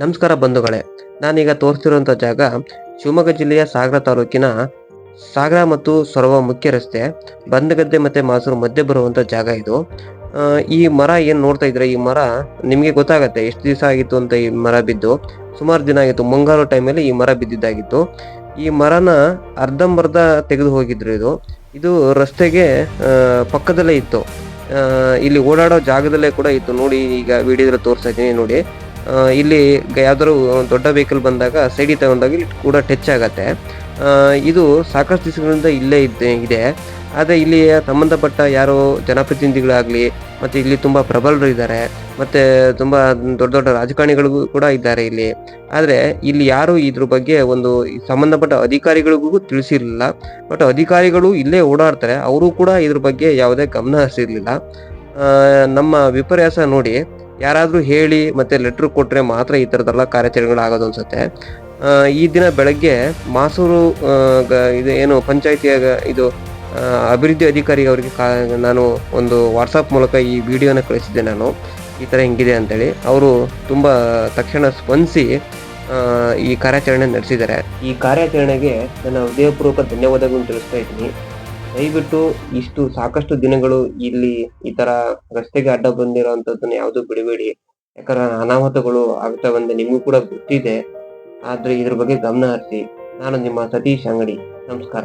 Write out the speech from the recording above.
ನಮಸ್ಕಾರ ಬಂಧುಗಳೇ, ನಾನೀಗ ತೋರಿಸ್ತಿರುವಂಥ ಜಾಗ ಶಿವಮೊಗ್ಗ ಜಿಲ್ಲೆಯ ಸಾಗರ ತಾಲೂಕಿನ ಸಾಗರ ಮತ್ತು ಸೊರವ ಮುಖ್ಯ ರಸ್ತೆ, ಬಂದಗದ್ದೆ ಮತ್ತು ಮಾಸೂರು ಮಧ್ಯೆ ಬರುವಂಥ ಜಾಗ ಇದು. ಈ ಮರ ಏನು ನೋಡ್ತಾ ಇದ್ರೆ ಈ ಮರ ನಿಮಗೆ ಗೊತ್ತಾಗತ್ತೆ, ಎಷ್ಟು ದಿವಸ ಆಗಿತ್ತು ಅಂತ ಈ ಮರ ಬಿದ್ದು, ಸುಮಾರು ದಿನ ಆಗಿತ್ತು, ಮುಂಗಾರು ಟೈಮಲ್ಲಿ ಈ ಮರ ಬಿದ್ದಿದ್ದಾಗಿತ್ತು. ಈ ಮರನ ಅರ್ಧಂಬರ್ಧ ತೆಗೆದು ಹೋಗಿದ್ರು ಇದು. ಇದು ರಸ್ತೆಗೆ ಪಕ್ಕದಲ್ಲೇ ಇತ್ತು. ಇಲ್ಲಿ ಓಡಾಡೋ ಜಾಗದಲ್ಲೇ ಕೂಡ ಇತ್ತು. ನೋಡಿ, ಈಗ ವಿಡಿಯೋದಲ್ಲಿ ತೋರಿಸ್ತಾ ಇದ್ದೀನಿ, ನೋಡಿ. ಇಲ್ಲಿ ಯಾವ್ದಾದ್ರು ದೊಡ್ಡ ವೆಹಿಕಲ್ ಬಂದಾಗ ಸೈಡಿಗೆ ತಗೊಂಡಾಗ ಇಲ್ಲಿ ಕೂಡ ಟಚ್ ಆಗತ್ತೆ. ಇದು ಸಾಕಷ್ಟು ದಿವಸಗಳಿಂದ ಇಲ್ಲೇ ಇದ್ದೆ, ಇದೆ. ಆದರೆ ಇಲ್ಲಿ ಸಂಬಂಧಪಟ್ಟ ಯಾರೋ ಜನಪ್ರತಿನಿಧಿಗಳಾಗಲಿ, ಮತ್ತು ಇಲ್ಲಿ ತುಂಬ ಪ್ರಬಲರು ಇದ್ದಾರೆ, ಮತ್ತು ತುಂಬ ದೊಡ್ಡ ದೊಡ್ಡ ರಾಜಕಾರಣಿಗಳಿಗೂ ಕೂಡ ಇದ್ದಾರೆ ಇಲ್ಲಿ. ಆದರೆ ಇಲ್ಲಿ ಯಾರು ಇದ್ರ ಬಗ್ಗೆ ಒಂದು ಸಂಬಂಧಪಟ್ಟ ಅಧಿಕಾರಿಗಳಿಗೂ ತಿಳಿಸಿರಲಿಲ್ಲ. ಬಟ್ ಅಧಿಕಾರಿಗಳು ಇಲ್ಲೇ ಓಡಾಡ್ತಾರೆ, ಅವರು ಕೂಡ ಇದ್ರ ಬಗ್ಗೆ ಯಾವುದೇ ಗಮನ ಹರಿಸಿರಲಿಲ್ಲ. ನಮ್ಮ ವಿಪರ್ಯಾಸ ನೋಡಿ ಯಾರಾದರೂ ಹೇಳಿ ಮತ್ತೆ ಲೆಟ್ರ್ ಕೊಟ್ಟರೆ ಮಾತ್ರ ಈ ಥರದ್ದೆಲ್ಲ ಕಾರ್ಯಾಚರಣೆಗಳಾಗೋದು ಅನ್ಸುತ್ತೆ. ಈ ದಿನ ಬೆಳಗ್ಗೆ ಮಾಸೂರು ಇದು ಏನು ಪಂಚಾಯತಿಯ ಇದು ಅಭಿವೃದ್ಧಿ ಅಧಿಕಾರಿ ಅವರಿಗೆ ಕಾ, ನಾನು ಒಂದು ವಾಟ್ಸಪ್ ಮೂಲಕ ಈ ವಿಡಿಯೋನ ಕಳಿಸಿದ್ದೆ ನಾನು. ಈ ಥರ ಹಿಂಗಿದೆ ಅಂತೇಳಿ. ಅವರು ತುಂಬ ತಕ್ಷಣ ಸ್ಪಂದಿಸಿ ಈ ಕಾರ್ಯಾಚರಣೆ ನಡೆಸಿದ್ದಾರೆ. ಈ ಕಾರ್ಯಾಚರಣೆಗೆ ನನ್ನ ಹೃದಯಪೂರ್ವಕ ಧನ್ಯವಾದಗಳನ್ನು ತಿಳಿಸ್ತಾ ಇದ್ದೀನಿ. ದಯವಿಟ್ಟು ಇಷ್ಟು ಸಾಕಷ್ಟು ದಿನಗಳು ಇಲ್ಲಿ ಈ ತರ ರಸ್ತೆಗೆ ಅಡ್ಡ ಬಂದಿರೋಂಥದ್ದನ್ನ ಯಾವುದು ಬಿಡಬೇಡಿ. ಯಾಕಂದ್ರೆ ಅನಾಹುತಗಳು ಆಗ್ತಾ ಬಂದ, ನಿಮಗೂ ಕೂಡ ಗೊತ್ತಿದೆ. ಆದ್ರೆ ಇದ್ರ ಬಗ್ಗೆ ಗಮನ ಹರಿಸಿ, ನಾನು ನಿಮ್ಮ ಸತೀಶ್ ಅಂಗಡಿ. ನಮಸ್ಕಾರ.